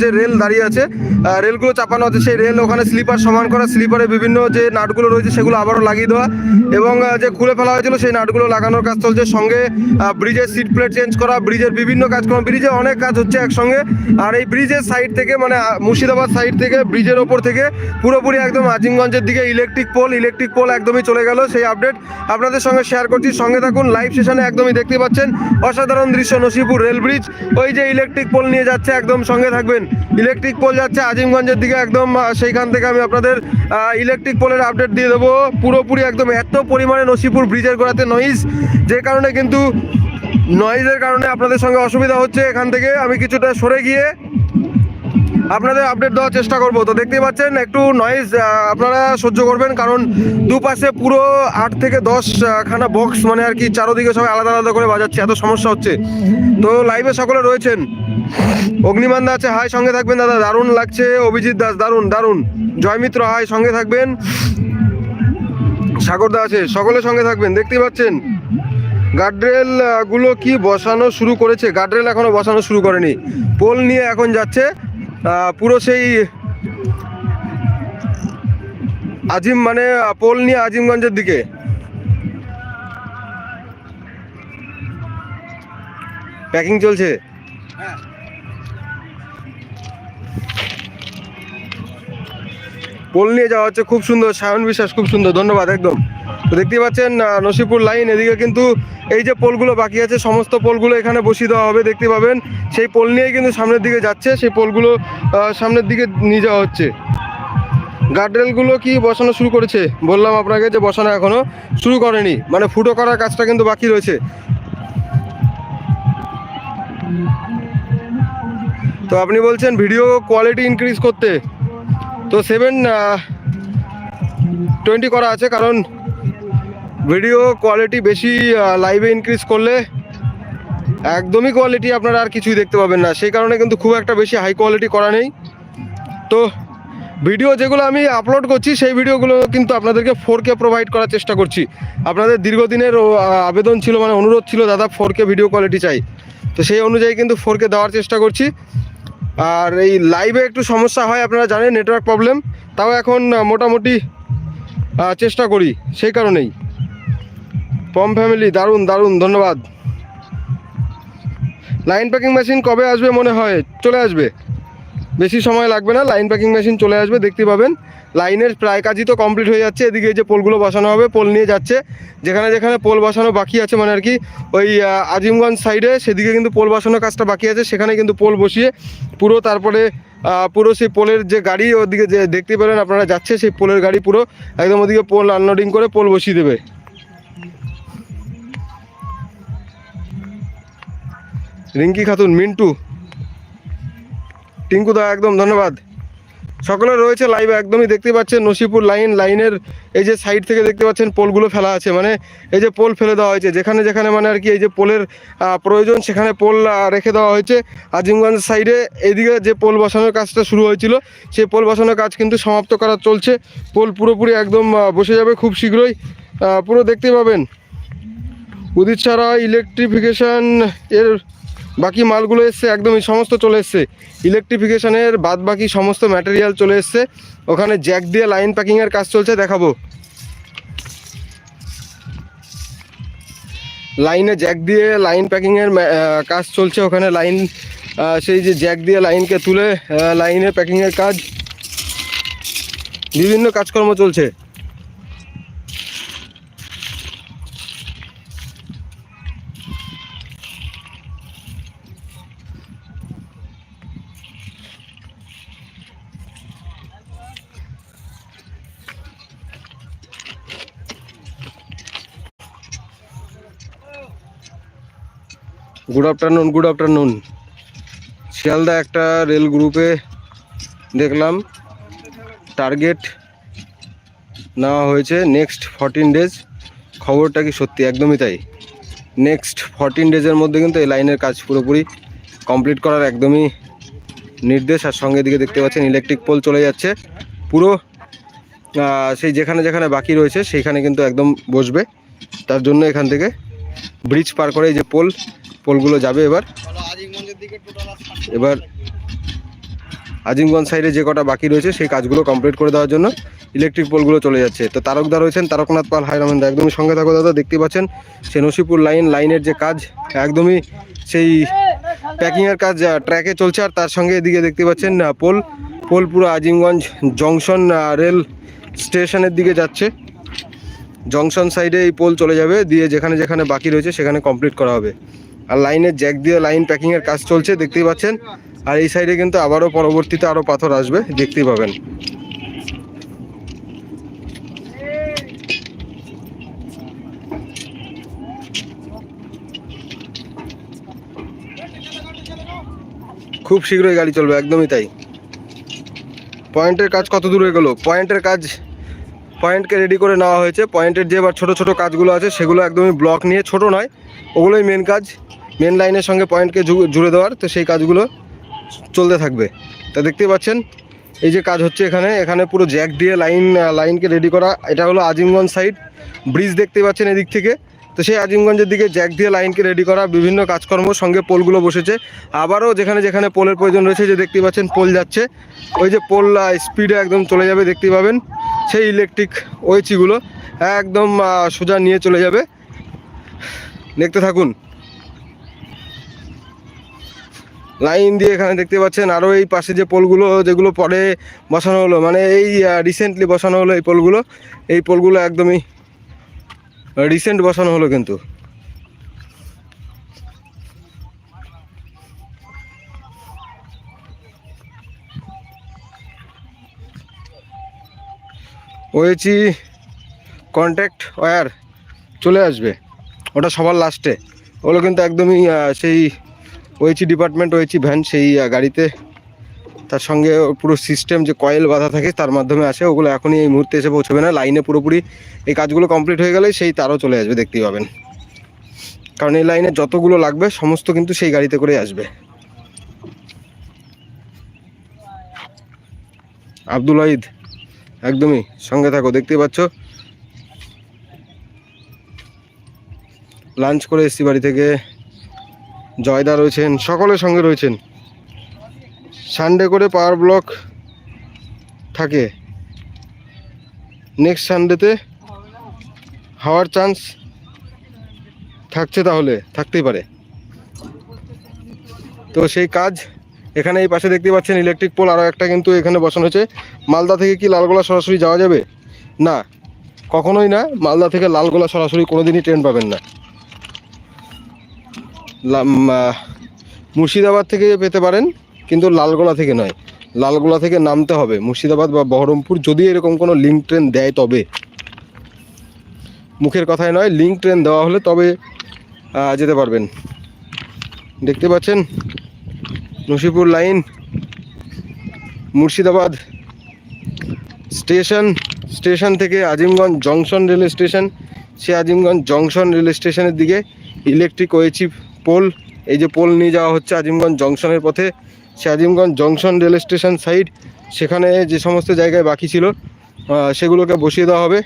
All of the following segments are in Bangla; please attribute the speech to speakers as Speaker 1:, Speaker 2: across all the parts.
Speaker 1: যে রেল দাঁড়িয়ে আছে রেলগুলো চাপানো আছে সেই রেল ওখানে স্লিপার সমান করা স্লিপারে বিভিন্ন যে নাটগুলো রয়েছে সেগুলো আবারও লাগিয়ে দেওয়া এবং যে খুলে ফেলা হয়েছিল সেই নাটগুলো লাগানোর কাজ চলছে। সঙ্গে ব্রিজের সিট প্লেট চেঞ্জ করা ব্রিজের বিভিন্ন কাজকর্ম ব্রিজে অনেক কাজ হচ্ছে একসঙ্গে। আর এই ব্রিজের সাইড থেকে মানে মুর্শিদাবাদ সাইড থেকে ব্রিজের ওপর থেকে পুরোপুরি একদম আজিমগঞ্জের দিকে ইলেকট্রিক পোল ইলেকট্রিক পোল একদমই চলে গেল সেই আপডেট আপনাদের সঙ্গে শেয়ার করছি। সঙ্গে থাকুন লাইভ সেশনে একদমই দেখতে পাচ্ছেন। অসাধারণ দৃশ্য নসিপুর রেল ব্রিজ ওই যে ইলেকট্রিক পোল নিয়ে যাচ্ছে, একদম সঙ্গে থাকবেন। ইলেকট্রিক পোল যাচ্ছে আজিমগঞ্জের দিকে একদম সেইখান থেকে আমি আপনাদের ইলেকট্রিক পোলের আপডেট দিয়ে দেবো। পুরোপুরি একদম এত পরিমাণে নসিপুর ব্রিজের গোড়াতে নইজ যে কারণে কিন্তু নয়েজের কারণে আপনাদের সঙ্গে অসুবিধা হচ্ছে এখান থেকে। আমি কিছুটা সরে গিয়ে আপনাদের আপডেট দেওয়ার চেষ্টা করব। তো দেখতেই পাচ্ছেন, একটু নয়েজ আপনারা সহ্য করবেন, কারণ দুপাশে পুরো আট থেকে দশ খানা বক্স মানে আর কি চারোদিকে সবাই আলাদা আলাদা করে বাজাচ্ছে, এত সমস্যা হচ্ছে। তো লাইভে সকলে রয়েছেন। অগ্নিমান্দা আছে, হাই, সঙ্গে থাকবেন দাদা, দারুণ লাগছে, অভিজিৎ দাস, দারুণ দারুণ। জয়মিত্র হাই, সঙ্গে থাকবেন। সাগরদা আছে, সকলে সঙ্গে থাকবেন, দেখতেই পাচ্ছেন। গার্ডরেলগুলো কি বসানো শুরু করেছে? গার্ডরেল এখনও বসানো শুরু করেনি। পোল নিয়ে এখন যাচ্ছে পুরো সেই আজিম মানে পোল নিয়ে আজিমগঞ্জের দিকে। প্যাকিং চলছে? পোল নিয়ে যাওয়া হচ্ছে, খুব সুন্দর, সায়ন বিশ্বাস খুব সুন্দর, ধন্যবাদ একদম। তো দেখতেই পাচ্ছেন নসিপুর লাইন, এদিকে কিন্তু এই যে পোলগুলো বাকি আছে, সমস্ত পোলগুলো এখানে বসিয়ে দেওয়া হবে, দেখতে পাবেন। সেই পোল নিয়েই কিন্তু সামনের দিকে যাচ্ছে, সেই পোলগুলো সামনের দিকে নিয়ে যাওয়া হচ্ছে। গার্ডরেলগুলো কি বসানো শুরু করেছে? বললাম আপনাকে যে বসানো এখনও, শুরু করেনি। মানে ফুটো করার কাজটা কিন্তু বাকি রয়েছে। তো আপনি বলছেন ভিডিও কোয়ালিটি ইনক্রিজ করতে। তো সেভেন টোয়েন্টি করা আছে, কারণ ভিডিও কোয়ালিটি বেশি লাইভে ইনক্রিজ করলে একদমই কোয়ালিটি আপনারা আর কিছুই দেখতে পাবেন না। সেই কারণে কিন্তু খুব একটা বেশি হাই কোয়ালিটি করা নেই। তো ভিডিও যেগুলো আমি আপলোড করছি, সেই ভিডিওগুলো কিন্তু আপনাদেরকে ফোর কে প্রোভাইড করার চেষ্টা করছি। আপনাদের দীর্ঘদিনের আবেদন ছিল মানে অনুরোধ ছিল, দাদা ফোর কে ভিডিও কোয়ালিটি চাই। তো সেই অনুযায়ী কিন্তু ফোর কে দেওয়ার চেষ্টা করছি। আর এই লাইভে একটু সমস্যা হয়, আপনারা জানেন নেটওয়ার্ক প্রবলেম তাও এখন মোটামুটি চেষ্টা করি, সেই কারণেই। পম ফ্যামিলি দারুণ দারুণ, ধন্যবাদ। লাইন প্যাকিং মেশিন কবে আসবে মনে হয়? চলে আসবে। বেশি সময় লাগবে না লাইন প্যাকিং মেশিন চলে আসবে, দেখতে পাবেন। লাইনের প্রায় কাজই তো কমপ্লিট হয়ে যাচ্ছে, এদিকে যে পোলগুলো বসানো হবে, পোল নিয়ে যাচ্ছে। যেখানে যেখানে পোল বসানো বাকি আছে মানে আর কি, ওই আজিমগঞ্জ সাইডে সেদিকে কিন্তু পোল বসানোর কাজটা বাকি আছে, সেখানে কিন্তু পোল বসিয়ে পুরো তারপরে পুরো সেই পোলের যে গাড়ি, ওদিকে যে দেখতে পেলেন আপনারা যাচ্ছে, সেই পোলের গাড়ি পুরো একদম ওদিকে পোল আনলোডিং করে পোল বসিয়ে দেবে। রিঙ্কি খাতুন, মিন্টু। টিঙ্কু দা, একদম ধন্যবাদ। সকলে রয়েছে লাইভে একদমই দেখতে পাচ্ছেন নসিপুর লাইন লাইনের এই যে সাইড থেকে দেখতে পাচ্ছেন পোলগুলো ফেলা আছে মানে এই যে পোল ফেলে দেওয়া হয়েছে, যেখানে যেখানে মানে আর কি এই যে পোলের প্রয়োজন, সেখানে পোল রেখে দেওয়া হয়েছে। আজিমগঞ্জ সাইডে এদিকে যে পোল বসানোর কাজটা শুরু হয়েছিল, সেই পোল বসানোর কাজ কিন্তু সমাপ্ত করা চলছে। পোল পুরোপুরি একদম বসে যাবে খুব শীঘ্রই। পুরো দেখতে পাবেন। উদিত ছাড়া ইলেকট্রিফিকেশন এর বাকি মালগুলো এসছে, একদমই সমস্ত চলে এসছে। ইলেকট্রিফিকেশনের বাদ বাকি সমস্ত ম্যাটেরিয়াল চলে এসছে। ওখানে জ্যাক দিয়ে লাইন প্যাকিংয়ের কাজ চলছে, দেখাবো। লাইনে জ্যাক দিয়ে লাইন প্যাকিংয়ের কাজ চলছে ওখানে। লাইন সেই যে জ্যাক দিয়ে লাইনকে তুলে লাইনে প্যাকিংয়ের কাজ। বিভিন্ন কাজকর্ম চলছে। Good afternoon good afternoon Sealdah একটা রেল গ্রুপে দেখলাম। টার্গেট নেওয়া হয়েছে নেক্সট ফরটিন ডেজ খবরটা কি সত্যি? একদমই তাই। নেক্সট ফরটিন ডেজের মধ্যে কিন্তু এই লাইনের কাজ পুরোপুরি কমপ্লিট করার একদমই নির্দেশ। আর সঙ্গে দিকে দেখতে পাচ্ছেন ইলেকট্রিক পোল চলে যাচ্ছে। পুরো সেই যেখানে যেখানে বাকি রয়েছে, সেইখানে কিন্তু একদম বসবে। তার জন্য এখান থেকে ব্রিজ পার করে এই যে পোল পোলগুলো যাবে এবার। এবার আজিমগঞ্জ সাইডে যে কটা বাকি রয়েছে, সেই কাজগুলো কমপ্লিট করে দেওয়ার জন্য ইলেকট্রিক পোলগুলো চলে যাচ্ছে। তো তারকদা রয়েছেন তারকনাথ পাল। হাইরামেন্দা একদমই সঙ্গে থাকো দাদা, দেখতে পাচ্ছেন সে নসিপুর লাইন লাইনের যে কাজ, একদমই সেই প্যাকিংয়ের কাজ ট্র্যাকে চলছে। আর তার সঙ্গে এদিকে দেখতে পাচ্ছেন পোল। পোল পুরো আজিমগঞ্জ জংশন রেল স্টেশনের দিকে যাচ্ছে। জংশন সাইডে এই পোল চলে যাবে। দিয়ে যেখানে যেখানে বাকি রয়েছে, সেখানে কমপ্লিট করা হবে। আর লাইনের জ্যাক দিয়ে লাইন প্যাকিংয়ের কাজ চলছে, দেখতেই পাচ্ছেন। আর এই সাইডে কিন্তু আবারও পরবর্তীতে আরও পাথর আসবে, দেখতেই পাবেন। খুব শীঘ্রই গাড়ি চলবে, একদমই তাই। পয়েন্টের কাজ কত দূর এগোলো? পয়েন্টের কাজ পয়েন্টকে রেডি করে নেওয়া হয়েছে। পয়েন্টের যে এবার ছোটো ছোটো কাজগুলো আছে, সেগুলো একদমই ব্লক নিয়ে, ছোট নয়, ওগুলোই মেন কাজ। মেন লাইনের সঙ্গে পয়েন্টকে জুড়ে দেওয়ার, তো সেই কাজগুলো চলতে থাকবে। তা দেখতেই পাচ্ছেন, এই যে কাজ হচ্ছে এখানে এখানে পুরো জ্যাক দিয়ে লাইন লাইনকে রেডি করা। এটা হলো আজিমগঞ্জ সাইড ব্রিজ দেখতে পাচ্ছেন এদিক থেকে। তো সেই আজিমগঞ্জের দিকে জ্যাক দিয়ে লাইনকে রেডি করা, বিভিন্ন কাজকর্ম, সঙ্গে পোলগুলো বসেছে। আবারও যেখানে যেখানে পোলের প্রয়োজন রয়েছে, যে দেখতে পাচ্ছেন, পোল যাচ্ছে। ওই যে পোল স্পিডে একদম চলে যাবে দেখতে পাবেন। সেই ইলেকট্রিক ওয়েচিগুলো একদম সোজা নিয়ে চলে যাবে। দেখতে থাকুন। লাইন দিয়ে এখানে দেখতে পাচ্ছেন আরও এই পাশে যে পোলগুলো যেগুলো পরে বসানো হলো মানে এই রিসেন্টলি বসানো হলো এই পোলগুলো এই পোলগুলো একদমই রিসেন্ট বসানো হলো কিন্তু। ওয়েচি কন্ট্যাক্ট ওয়্যার চলে আসবে। ওটা সবার লাস্টে ওগুলো কিন্তু একদমই সেই ওয়েচি ডিপার্টমেন্ট ওয়েচি ভ্যান সেই গাড়িতে। তার সঙ্গে পুরো সিস্টেম যে কয়েল বাঁধা থাকে, তার মাধ্যমে আসে। ওগুলো এখনই এই মুহূর্তে এসে পৌঁছবে না। লাইনে পুরোপুরি এই কাজগুলো কমপ্লিট হয়ে গেলে সেই তারও চলে আসবে, দেখতেই পাবেন। কারণ এই লাইনে যতগুলো লাগবে, সমস্ত কিন্তু সেই গাড়িতে করে আসবে। আব্দুল ওয়াহিদ। একদমই সঙ্গে থাকো, দেখতেই পাচ্ছ। লাঞ্চ করে এসছি বাড়ি থেকে। জয়দা রয়েছেন, সকলের সঙ্গে রয়েছেন। সানডে করে পাওয়ার ব্লক থাকে। নেক্সট সানডেতে হওয়ার চান্স থাকছে তাহলে, থাকতেই পারে। তো সেই কাজ এখানে এই পাশে দেখতে পাচ্ছেন ইলেকট্রিক পোল আরও একটা কিন্তু এখানে বসানো হয়েছে। মালদা থেকে কি লালগোলা সরাসরি যাওয়া যাবে? না, কখনোই না। মালদা থেকে লালগোলা সরাসরি কোনোদিনই ট্রেন পাবেন না। মুর্শিদাবাদ থেকে পেতে পারেন, কিন্তু লালগোলা থেকে নয়। লালগোলা থেকে নামতে হবে। মুর্শিদাবাদ বা বহরমপুর, যদি এরকম কোনো লিঙ্ক ট্রেন দেয় তবে। মুখের কথায় নয় লিঙ্ক ট্রেন দেওয়া হলে তবে যেতে পারবেন। দেখতে পাচ্ছেন? Nasipur line, Murshidabad station station থেকে আজিমগঞ্জ জংশন রেল স্টেশন, সে আজিমগঞ্জ জংশন রেল স্টেশনের দিকে ইলেকট্রিক ওয়েচি পোল, এই যে পোল নিয়ে যাওয়া হচ্ছে আজিমগঞ্জ জংশনের পথে, সে Azimganj junction rail station side, সেখানে যে সমস্ত জায়গায় বাকি ছিল সেগুলোকে বসিয়ে দেওয়া হবে।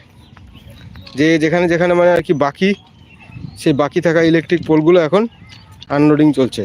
Speaker 1: যে যেখানে যেখানে মানে আর কি বাকি, সেই বাকি থাকা ইলেকট্রিক পোলগুলো এখন আনলোডিং চলছে।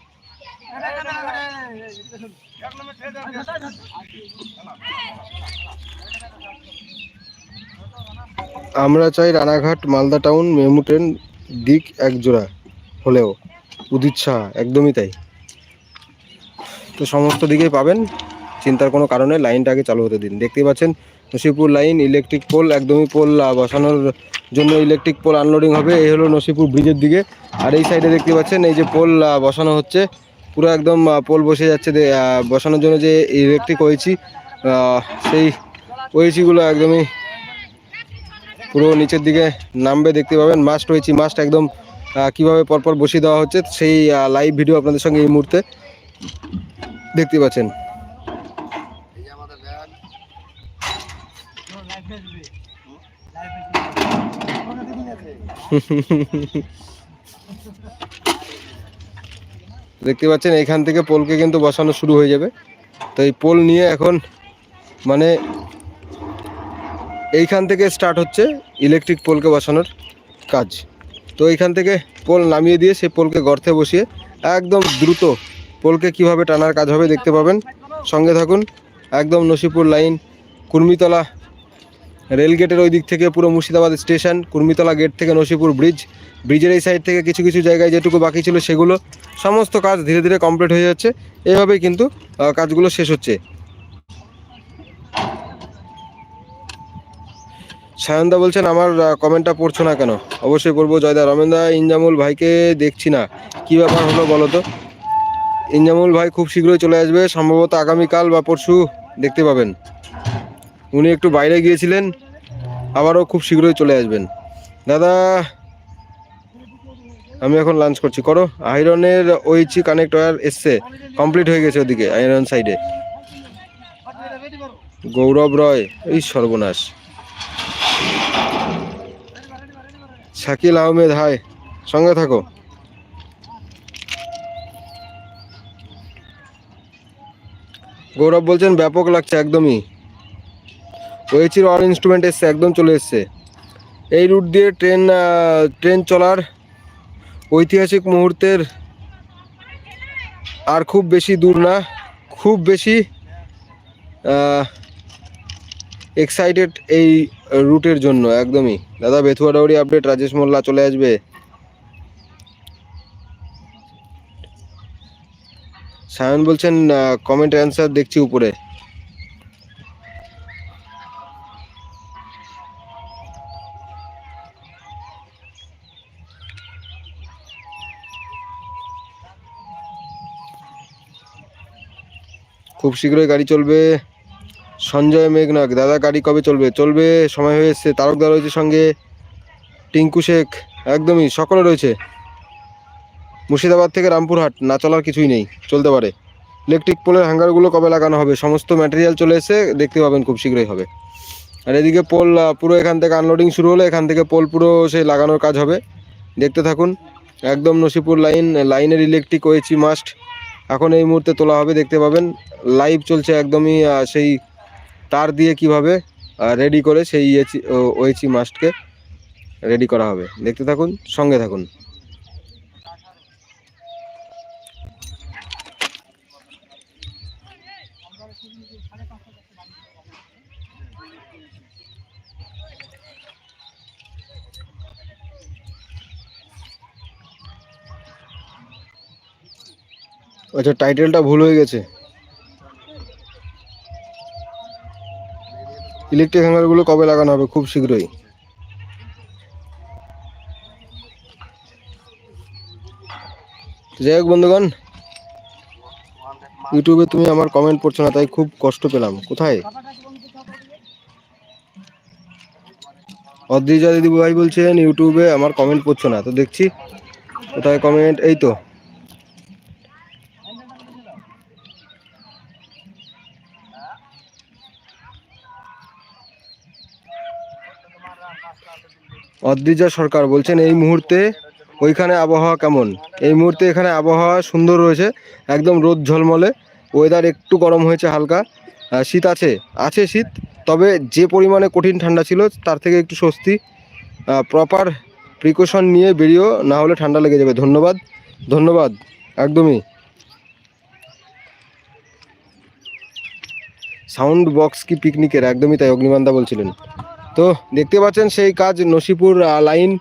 Speaker 1: আমরা চাই Ranaghat, Malda town, MEMU train, দিক একজোড়া হলেও। উদিত শাহ একদমই তাই। তো সমস্ত দিকেই পাবেন, চিন্তার কোনো কারণে লাইনটা আগে চালু হতে দিন। দেখতেই পাচ্ছেন, নসিপুর লাইন, ইলেকট্রিক পোল, একদমই পোল বসানোর জন্য ইলেকট্রিক পোল আনলোডিং হবে। এই হলো নসিপুর ব্রিজের দিকে। আর এই সাইডে দেখতে পাচ্ছেন, এই যে পোল বসানো হচ্ছে। পুরো একদম পোল বসে যাচ্ছে বসানোর জন্য যে ইলেকট্রিক ওয়েছি সেই ওয়েচিগুলো একদমই পুরো নিচের দিকে নামবে, দেখতে পাবেন। মাস্ট হয়েছি মাস্ট একদম কীভাবে পরপর বসিয়ে দেওয়া হচ্ছে, সেই লাইভ ভিডিও আপনাদের সঙ্গে এই মুহূর্তে দেখতে পাচ্ছেন। দেখতে পাচ্ছেন, এখান থেকে পোলকে কিন্তু বসানো শুরু হয়ে যাবে। তো এই পোল নিয়ে এখন মানে এইখান থেকে স্টার্ট হচ্ছে ইলেকট্রিক পোলকে বসানোর কাজ। তো এইখান থেকে পোল নামিয়ে দিয়ে সেই পোলকে গর্তে বসিয়ে একদম দ্রুত পোলকে কীভাবে টানার কাজ হবে দেখতে পাবেন। সঙ্গে থাকুন, একদম নসিপুর লাইন, কুর্মিতলা রেল গেটের ওই দিক থেকে পুরো মুর্শিদাবাদ স্টেশন, কুর্মিতলা গেট থেকে নসিপুর ব্রিজ, ব্রিজের এই সাইড থেকে কিছু কিছু জায়গায় যেটুকু বাকি ছিল সেগুলো সমস্ত কাজ ধীরে ধীরে কমপ্লিট হয়ে যাচ্ছে। এভাবেই কিন্তু কাজগুলো শেষ হচ্ছে। সায়নদা বলছেন, আমার কমেন্টটা পড়ছো না কেন? অবশ্যই পড়ব, জয়দা। রমেনদা, ইনজামুল ভাইকে দেখছি না। কি ব্যাপার হলো বলো তো? ইনজামুল ভাই খুব শীঘ্রই চলে আসবে, সম্ভবত আগামীকাল বা পরশু, দেখতে পাবেন। উনি একটু বাইরে গিয়েছিলেন, আবারও খুব শীঘ্রই চলে আসবেন। দাদা, আমি এখন লাঞ্চ করছি। করো, আয়রনের ওইচি কানেক্ট ওয়ার এসছে কমপ্লিট হয়ে গেছে ওদিকে, আয়রন সাইডে গৌরব রয়, এই সর্বনাশ। শাকিল আহমেদ, হাই, সঙ্গে থাকো। গৌরব বলছেন, ব্যাপক লাগছে একদমই। ওয়েচির অল ইনস্ট্রুমেন্ট এসছে, একদম চলে এসছে। এই রুট দিয়ে ট্রেন ট্রেন চলার ঐতিহাসিক মুহূর্তের আর খুব বেশি দূর না, খুব বেশি এক্সাইটেড এই রুটের জন্য, একদমই। দাদা, বেথুয়া ডাউরি আপডেট রাজেশ মোল্লা চলে আসবে। সায়ন বলছেন কমেন্ট অ্যান্সার দেখছি উপরে। খুব শীঘ্রই গাড়ি চলবে। সঞ্জয় মেঘনাক দাদা গাড়ি কবে চলবে? চলবে, সময় হয়ে এসছে তারকদা রয়েছে সঙ্গে, টিঙ্কু শেখ, একদমই সকলে রয়েছে। মুর্শিদাবাদ থেকে রামপুরহাট, না চলার কিছুই নেই, চলতে পারে। ইলেকট্রিক পোলের হ্যাঙ্গারগুলো কবে লাগানো হবে, সমস্ত ম্যাটেরিয়াল চলে এসে দেখতে পাবেন খুব শীঘ্রই হবে। আর এদিকে পোল পুরো এখান থেকে আনলোডিং শুরু হলে এখান থেকে পোল পুরো সেই লাগানোর কাজ হবে। দেখতে থাকুন, একদম নসিপুর লাইন লাইনের ইলেকট্রিক ওয়েচি মাস্ট এখন এই মুহূর্তে তোলা হবে, দেখতে পাবেন। লাইভ চলছে একদমই সেই তার দিয়ে কীভাবে রেডি করে সেই ওয়েচি মাস্টকে রেডি করা হবে। দেখতে থাকুন, সঙ্গে থাকুন। আচ্ছা টাইটেলটা ভুল হয়ে গেছে। ইলেকট্রিক হ্যাঙ্গারগুলো কবে লাগানো হবে? খুব শীঘ্রই। যাই হোক বন্ধুগণ ইউটিউবে তুমি আমার কমেন্ট পড়ছো না, তাই খুব কষ্ট পেলাম। কোথায়? অদ্রিজা দিদি ভাই বলছেন ইউটিউবে আমার কমেন্ট পড়ছো না। তো দেখছি, কোথায় কমেন্ট এই তো। অদ্রিজা সরকার বলছেন, এই মুহূর্তে ওইখানে আবহাওয়া কেমন? এই মুহূর্তে এখানে আবহাওয়া সুন্দর রয়েছে, একদম রোদ ঝলমলে ওয়েদার একটু গরম হয়েছে হালকা শীত আছে আছে শীত, তবে যে পরিমাণে কঠিন ঠান্ডা ছিল, তার থেকে একটু স্বস্তি প্রপার প্রিকশন নিয়ে বেরিয়েও না হলে ঠান্ডা লেগে যাবে, ধন্যবাদ ধন্যবাদ, একদমই। সাউন্ড বক্স কি পিকনিকের? একদমই তাই অগ্নিমান্দা বলছিলেন। তো দেখতে পাচ্ছেন সেই কাজ নসিপুর লাইন।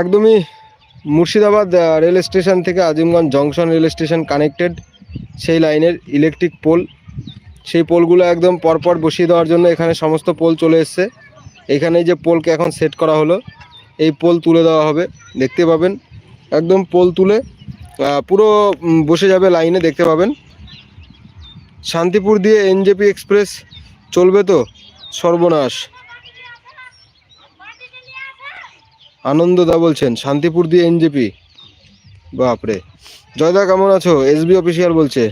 Speaker 1: একদমই মুর্শিদাবাদ রেল স্টেশন থেকে Azimganj junction rail station connected সেই লাইনের ইলেকট্রিক পোল। সেই পোলগুলো একদম পরপর বসিয়ে দেওয়ার জন্য এখানে সমস্ত পোল চলে এসছে। এখানে যে পোলকে এখন সেট করা হলো, এই পোল তুলে দেওয়া হবে। দেখতে পাবেন, একদম পোল তুলে পুরো বসে যাবে লাইনে, দেখতে পাবেন। শান্তিপুর দিয়ে এনজেপি এক্সপ্রেস চলবে তো? সর্বনাশ। আনন্দদা বলছেন, শান্তিপুর দিয়ে এনজেপি। বাপরে। জয়দা, কেমন আছো? এসবি অফিসিয়াল বলছে।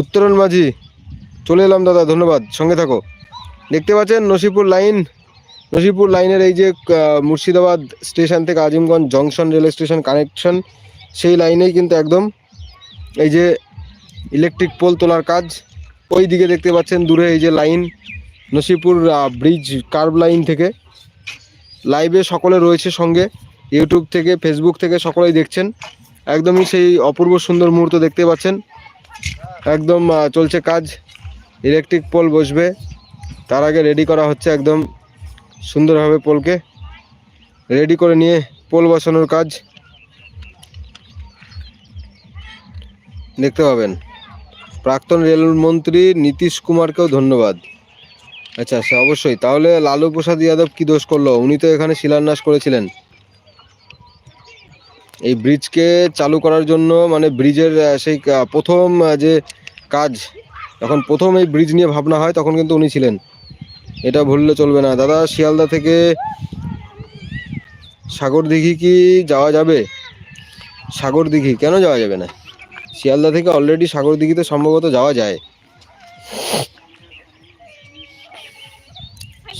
Speaker 1: উত্তরণ মাঝি চলে এলাম দাদা, ধন্যবাদ। সঙ্গে থাকো। দেখতে পাচ্ছেন নসিপুর লাইন? নসিপুর লাইনের এই যে মুর্শিদাবাদ স্টেশন থেকে Azimganj junction rail station connection সেই লাইনেই কিন্তু একদম এই যে ইলেকট্রিক পোল তোলার কাজ। ওই দিকে দেখতে পাচ্ছেন দূরে এই যে line, Nasipur bridge curve line থেকে। লাইভে সকলে রয়েছে সঙ্গে ইউটিউব থেকে ফেসবুক থেকে সকলেই দেখছেন। একদমই সেই অপূর্ব সুন্দর মুহূর্ত দেখতে পাচ্ছেন। একদম চলছে কাজ ইলেকট্রিক পোল বসবে। তার আগে রেডি করা হচ্ছে একদম সুন্দরভাবে পোলকে রেডি করে নিয়ে পোল বসানোর কাজ। দেখতে পাবেন। প্রাক্তন রেলমন্ত্রী নীতিশ কুমারকেও ধন্যবাদ। আচ্ছা আচ্ছা অবশ্যই। তাহলে লালু প্রসাদ যাদব কি দোষ করল? উনি তো এখানে শিলান্যাস করেছিলেন। এই ব্রিজকে চালু করার জন্য মানে ব্রিজের সেই প্রথম যে কাজ যখন প্রথম এই ব্রিজ নিয়ে ভাবনা হয়, তখন কিন্তু উনি ছিলেন। এটা ভুললে চলবে না। দাদা, শিয়ালদা থেকে সাগর দিঘি কি যাওয়া যাবে? সাগর দিঘি কেন যাওয়া যাবে না? শিয়ালদা থেকে অলরেডি সাগর দিঘিতে সম্ভবত যাওয়া যায়।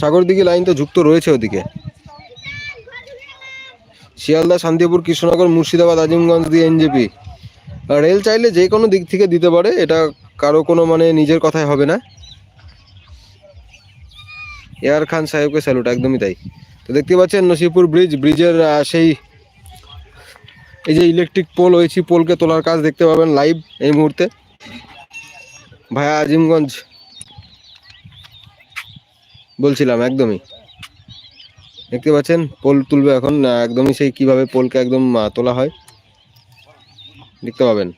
Speaker 1: সাগর দিঘি লাইন তো যুক্ত রয়েছে ওদিকে। শিয়ালদা, শান্তিপুর, কৃষ্ণনগর, মুর্শিদাবাদ, আজিমগঞ্জ দিয়ে এনজেপি রেল চাইলে যে কোনো দিক থেকে দিতে পারে, এটা কারও কোনো মানে নিজের কথাই হবে না। এয়ার খান সাহেবকে স্যালুট একদমই তাই। তো দেখতে পাচ্ছেন নসিপুর ব্রিজ ব্রিজের সেই, এই যে ইলেকট্রিক পোল হয়েছি পোলকে তোলার কাজ দেখতে পাবেন লাইভ এই মুহূর্তে। ভায়া আজিমগঞ্জ। বলছিলাম, একদমই। দেখতে পাচ্ছেন, পোল তুলবে এখন একদমই সেই কীভাবে পোলকে একদম তোলা হয়। দেখতে পাবেন।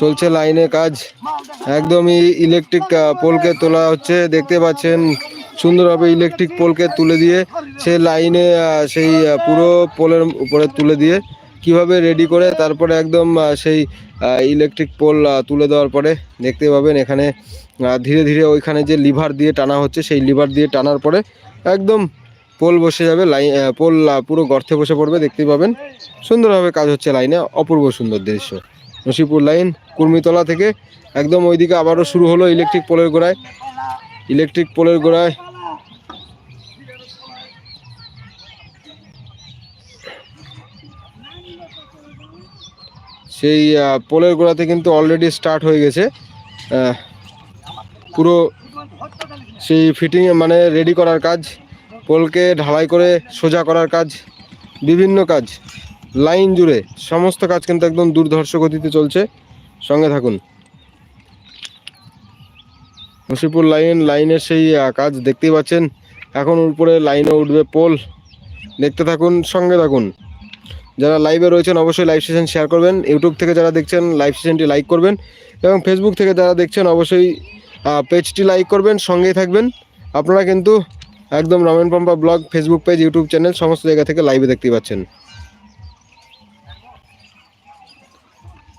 Speaker 1: চলছে লাইনে কাজ। একদমই ইলেকট্রিক পোলকে তোলা হচ্ছে। দেখতে পাচ্ছেন, সুন্দরভাবে ইলেকট্রিক পোলকে তুলে দিয়ে, সে লাইনে সেই পুরো পোলের উপরে তুলে দিয়ে কীভাবে রেডি করে তারপরে একদম সেই ইলেকট্রিক পোল তুলে দেওয়ার পরে দেখতে পাবেন এখানে ধীরে ধীরে ওইখানে যে লিভার দিয়ে টানা হচ্ছে, সেই লিভার দিয়ে টানার পরে একদম পোল বসে যাবে লাইন পোল পুরো গর্তে বসে পড়বে, দেখতে পাবেন। সুন্দরভাবে কাজ হচ্ছে লাইনে অপূর্ব সুন্দর দৃশ্য। নসিপুর লাইন কুর্মিতলা থেকে একদম ওইদিকে আবারও শুরু হলো ইলেকট্রিক পোলের গোড়ায়। ইলেকট্রিক পোলের গোড়ায় সেই পোলের গোড়াতে কিন্তু অলরেডি স্টার্ট হয়ে গেছে। পুরো সেই ফিটিং মানে রেডি করার কাজ, পোলকে ঢালাই করে সোজা করার কাজ, বিভিন্ন কাজ লাইন জুড়ে সমস্ত কাজ কিন্তু একদম দুর্ধর্ষ গতিতে চলছে। সঙ্গে থাকুন। মুসিপুর লাইন লাইনের সেই কাজ দেখতেই পাচ্ছেন। এখন উপরে লাইনে উঠবে পোল। দেখতে থাকুন, সঙ্গে থাকুন। যারা লাইভে রয়েছেন, অবশ্যই লাইভ সেশন শেয়ার করবেন। ইউটিউব থেকে যারা দেখছেন লাইভ সেশনটি লাইক করবেন এবং ফেসবুক থেকে যারা দেখছেন, অবশ্যই পেজটি লাইক করবেন, সঙ্গেই থাকবেন। আপনারা কিন্তু একদম Ramen Pompa blog Facebook page YouTube channel সমস্ত জায়গা থেকে লাইভে দেখতে পাচ্ছেন।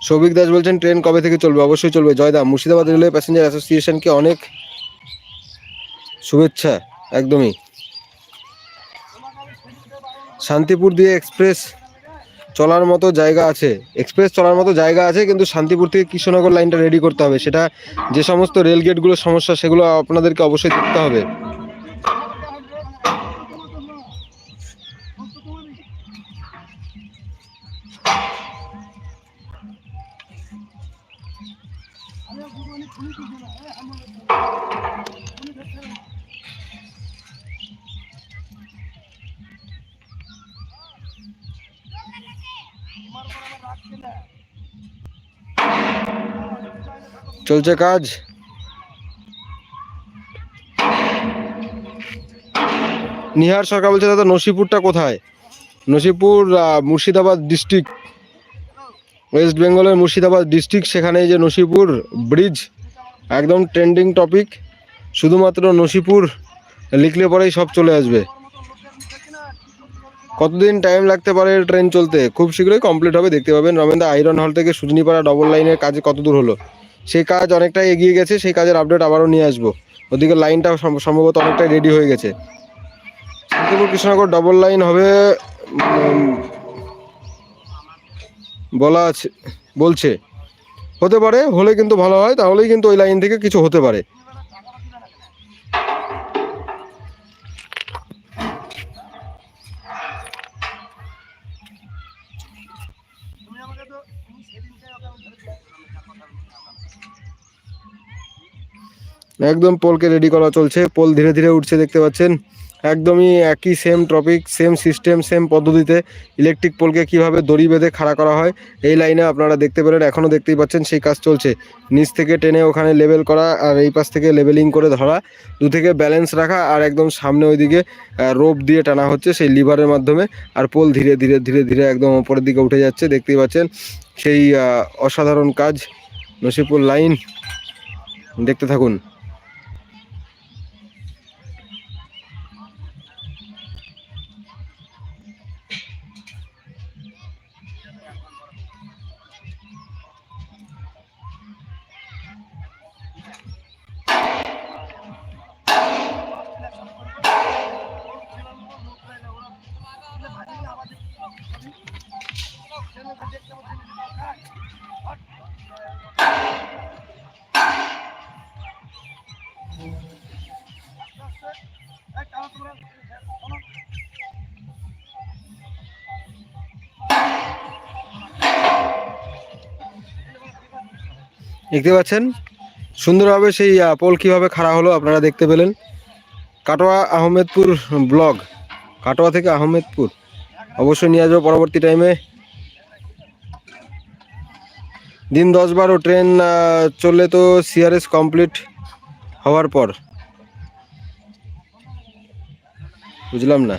Speaker 1: সৌভিক দাস বলছেন ট্রেন কবে থেকে চলবে? অবশ্যই চলবে। জয়দা, মুর্শিদাবাদ রেলওয়ে প্যাসেঞ্জার অ্যাসোসিয়েশনকে অনেক শুভেচ্ছা, একদমই। শান্তিপুর দিয়ে এক্সপ্রেস চলার মতো জায়গা আছে। এক্সপ্রেস চলার মতো জায়গা আছে, কিন্তু শান্তিপুর থেকে কৃষ্ণনগর লাইনটা রেডি করতে হবে। সেটা যে সমস্ত রেল গেটগুলোর সমস্যা, সেগুলো আপনাদেরকে অবশ্যই দেখতে হবে। চলছে কাজ? নিহার সরকার বলছে, দাদা, নসিপুরটা কোথায়? নসিপুর মুর্শিদাবাদ ডিস্ট্রিক্ট ওয়েস্ট বেঙ্গলের মুর্শিদাবাদ ডিস্ট্রিক্ট সেখানে যে নসিপুর ব্রিজ একদম ট্রেন্ডিং টপিক শুধুমাত্র নসিপুর লিখলে পরেই সব চলে আসবে। কতদিন টাইম লাগতে পারে ট্রেন চলতে? খুব শীঘ্রই কমপ্লিট হবে, দেখতে পাবেন। রমেন্দা আইরন হল থেকে সুজনিপাড়া ডবল লাইনের কাজে কত দূর হলো? সেই কাজ অনেকটাই এগিয়ে গেছে, সেই কাজের আপডেট আবারও নিয়ে আসব। ওদিকে লাইনটা সম- সম্ভবত অনেকটাই রেডি হয়ে গেছে। শান্তিপুর কৃষ্ণনগর ডবল লাইন হবে বলা আছে, বলছে। হতে পারে, হলে কিন্তু ভালো হয়, তাহলেই কিন্তু ওই লাইন থেকে কিছু হতে পারে। একদম পোলকে রেডি করা চলছে। পোল ধীরে ধীরে উঠছে, দেখতে পাচ্ছেন। একদমই একই same topic same system same পদ্ধতিতে ইলেকট্রিক পোলকে কীভাবে দড়ি বেঁধে খাড়া করা হয়, এই লাইনে আপনারা দেখতে পেলেন। এখনও দেখতেই পাচ্ছেন সেই কাজ চলছে। নিচ থেকে টেনে ওখানে লেবেল করা আর এই পাশ থেকে লেভেলিং করে ধরা, দু থেকে ব্যালেন্স রাখা আর একদম সামনে ওইদিকে রোপ দিয়ে টানা হচ্ছে সেই লিভারের মাধ্যমে। আর পোল ধীরে ধীরে ধীরে ধীরে একদম ওপরের দিকে উঠে যাচ্ছে, দেখতেই পাচ্ছেন সেই অসাধারণ কাজ নসিপুর লাইন দেখতে থাকুন। দেখতে পাচ্ছেন? সুন্দরভাবে সেই পোল কীভাবে খাড়া হলো আপনারা দেখতে পেলেন। কাটোয়া আহমেদপুর ব্লগ, কাটোয়া থেকে আহমেদপুর। অবশ্যই নিয়ে আসব পরবর্তী টাইমে দিন দশ বারো ট্রেন চললে তো সিআরএস কমপ্লিট হওয়ার পর। বুঝলাম না।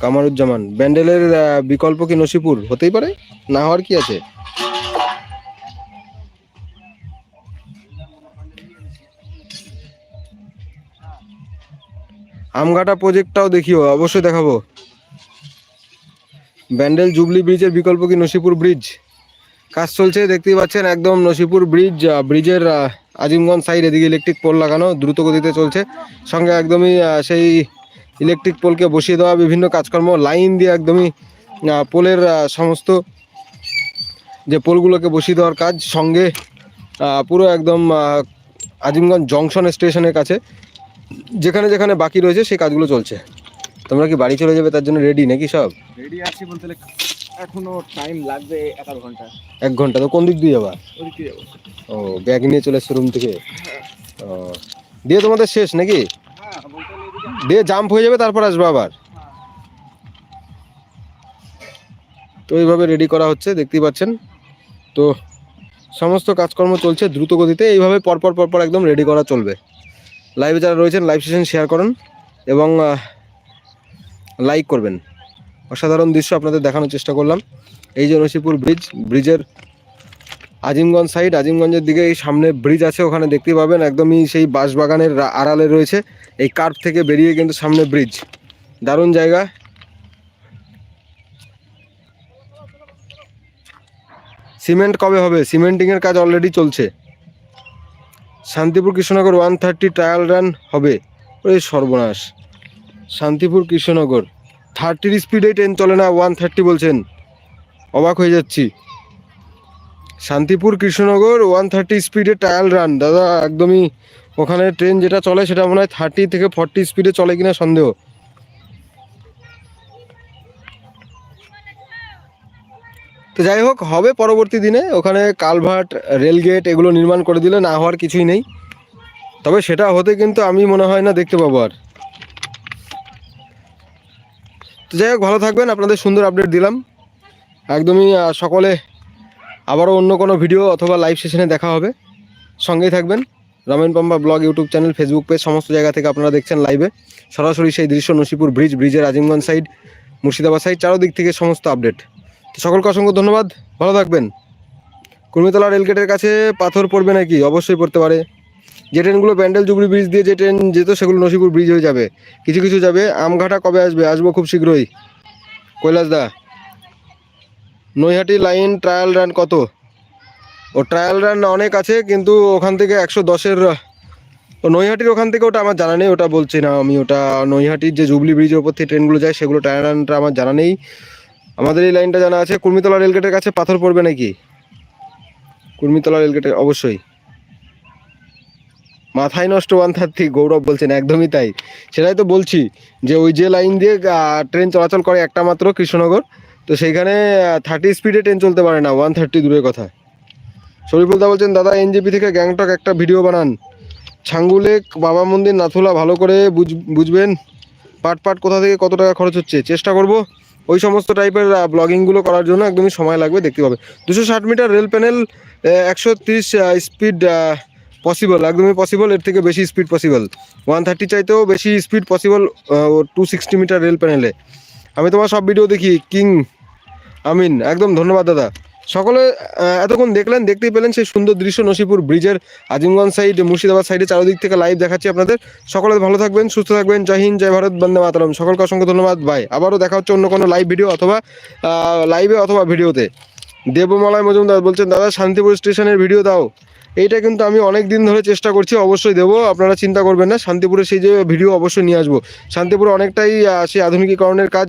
Speaker 1: কামারুজ্জামান, ব্যান্ডেলের বিকল্প কি নসিপুর? হতেই পারে? না হওয়ার কি আছে? আমঘাটা প্রজেক্টটাও দেখিও অবশ্যই দেখাবো। ব্যান্ডেল জুবলি ব্রিজের বিকল্প কি নসিপুর ব্রিজ? কাজ চলছে, দেখতেই পাচ্ছেন, একদম নসিপুর ব্রিজ ব্রিজের আজিমগঞ্জ সাইড এদিকে ইলেকট্রিক পোল লাগানো, দ্রুত গতিতে চলছে। সঙ্গে একদমই সেই ইলেকট্রিক পোলকে বসিয়ে দেওয়া, বিভিন্ন কাজকর্ম লাইন দিয়ে একদমই পোলের সমস্ত যে পোলগুলোকে বসিয়ে দেওয়ার কাজ, সঙ্গে পুরো একদম আজিমগঞ্জ জংশন স্টেশনের কাছে। যেখানে যেখানে বাকি রয়েছে সেই কাজগুলো চলছে। তোমরা কি বাড়ি চলে যাবে তার জন্য রেডি নাকি সব?
Speaker 2: রেডি আছি বলতে এখনও টাইম লাগবে এক ঘণ্টা।
Speaker 1: এক ঘণ্টা তো কোন দিক দিয়ে যাবা? ও ব্যাগ নিয়ে চলে এসছো রুম থেকে? ও দিয়ে তোমাদের শেষ নাকি?
Speaker 2: হ্যাঁ
Speaker 1: দিয়ে জাম্প হয়ে যাবে তারপর আসবে আবার? তো এইভাবে রেডি করা হচ্ছে দেখতেই পাচ্ছেন। তো সমস্ত কাজকর্ম চলছে দ্রুত গতিতে এইভাবে পরপর পরপর একদম রেডি করা চলবে। লাইভে যারা রয়েছেন লাইভ সেশন শেয়ার করুন এবং লাইক করবেন। অসাধারণ দৃশ্য আপনাদের দেখানোর চেষ্টা করলাম। এই যে নসিপুর ব্রিজ ব্রিজের আজিমগঞ্জ সাইড আজিমগঞ্জের দিকে এই সামনে ব্রিজ আছে, ওখানে দেখতে পাবেন একদমই সেই বাঁশবাগানের আড়ালে রয়েছে। এই কার্ভ থেকে বেরিয়ে কিন্তু সামনে ব্রিজ দারুণ জায়গা। সিমেন্ট কবে হবে? সিমেন্টিংয়ের কাজ অলরেডি চলছে। Shantipur Krishnanagar one thirty trial run হবে। ওই সর্বনাশ। শান্তিপুর কৃষ্ণনগর। থার্টির স্পিডে ট্রেন চলে না ওয়ান থার্টি বলছেন। অবাক হয়ে যাচ্ছি। শান্তিপুর কৃষ্ণনগর ওয়ান থার্টি স্পিডে ট্রায়াল রান দাদা, একদমই ওখানে ট্রেন যেটা চলে সেটা মনে হয় থার্টি থেকে ফর্টি স্পিডে চলে কিনা সন্দেহ। তো যাই হোক, হবে পরবর্তী দিনে। ওখানে কালভার্ট, রেলগেট এগুলো নির্মাণ করে দিলে না হওয়ার কিছুই নেই। তবে সেটা হতে কিন্তু আমি মনে হয় না দেখতে পাবো আর। তো যাই হোক, ভালো থাকবেন। আপনাদের সুন্দর আপডেট দিলাম। একদমই সকলে আবারও অন্য কোনো ভিডিও অথবা লাইভ সেশনে দেখা হবে। সঙ্গেই থাকবেন। Ramen Pampa blog, YouTube channel Facebook page সমস্ত জায়গা থেকে আপনারা দেখছেন লাইভে সরাসরি সেই দৃশ্য নসিপুর ব্রিজ ব্রিজের আজিমগঞ্জ সাইড মুর্শিদাবাদ সাইড চারোদিক থেকে সমস্ত আপডেট সকলকে অসংখ্য ধন্যবাদ। ভালো থাকবেন। কুর্মিতলা রেলগেটের কাছে পাথর পড়বে নাকি? অবশ্যই পড়তে পারে। যে ট্রেনগুলো প্যান্ডেল, জুবলি ব্রিজ দিয়ে যে ট্রেন যেত, সেগুলো নসিপুর ব্রিজ হয়ে যাবে। কিছু কিছু যাবে। আমঘাটা কবে আসবে? আসব খুব শীঘ্রই। কৈলাস দা, নৈহাটি লাইন ট্রায়াল রান কত? ও ট্রায়াল রান অনেক আছে, কিন্তু ওখান থেকে একশো দশের, ও নৈহাটির ওখান থেকে ওটা আমার জানা নেই, ওটা বলছি না আমি। ওটা নৈহাটির যে জুবলি ব্রিজের ওপর থেকে ট্রেনগুলো যায়, সেগুলো ট্রায়াল রানটা আমার জানা নেই। আমাদের এই লাইনটা জানা আছে, কুর্মিতলা রেলগেটের কাছে পাথর পড়বে নাকি? কুর্মিতলা রেলগেটে, অবশ্যই। মাথায় নষ্ট ওয়ান থার্টি গৌরব বলছেন, একদমই তাই। সেটাই তো বলছি যে ওই যে লাইন দিয়ে ট্রেন চলাচল করে একটা মাত্র কৃষ্ণনগর, তো সেইখানে থার্টি স্পিডে ট্রেন চলতে পারে না ওয়ান থার্টি দূরের কথা। শরীফুলদা বলছেন, দাদা, এনজেপি থেকে গ্যাংটক একটা ভিডিও বানান। ছাঙ্গুলেক বাবা মন্দির, নাথুলা ভালো করে বুঝ- বুঝবেন? পাট পাট কোথা থেকে কত টাকা খরচ হচ্ছে? চেষ্টা করব? ওই সমস্ত টাইপের ব্লগিংগুলো করার জন্য একদমই সময় লাগবে, দেখতে পাবে। দুশো ষাট মিটার রেল প্যানেল একশো তিরিশ স্পিড পসিবল একদমই পসিবল এর থেকে বেশি স্পিড পসিবল ওয়ান থার্টি চাইতেও বেশি speed possible to sixty metre rail প্যানেলে আমি তোমার সব ভিডিও দেখি, কিং, আমিন, একদম ধন্যবাদ, দাদা। সকলে এতক্ষণ দেখলেন, দেখতেই পেলেন সেই সুন্দর দৃশ্য নসিপুর ব্রিজের আজিমগঞ্জ সাইড মুর্শিদাবাদ সাইডে চারদিক থেকে লাইভ দেখাচ্ছি আপনাদের। সকলে ভালো থাকবেন, সুস্থ থাকবেন। জয় হিন্দ, জয় ভারত, বন্দে মাতরম। সকলকে অসংখ্য ধন্যবাদ। ভাই আবারও দেখা হচ্ছে অন্য কোনো লাইভ ভিডিও অথবা লাইভে অথবা ভিডিওতে দেবমলয় মজুমদার বলছেন, দাদা, শান্তিপুর স্টেশনের ভিডিও দাও। এইটা কিন্তু আমি অনেক দিন ধরে চেষ্টা করছি, অবশ্যই দেবো। আপনারা চিন্তা করবেন না, শান্তিপুরে সেই যে ভিডিও অবশ্যই নিয়ে আসব। শান্তিপুরে অনেকটাই সেই আধুনিকীকরণের কাজ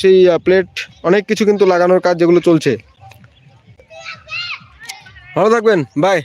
Speaker 1: সেই প্লেট অনেক কিছু কিন্তু লাগানোর কাজ যেগুলো চলছে। ভালো থাকবেন বাই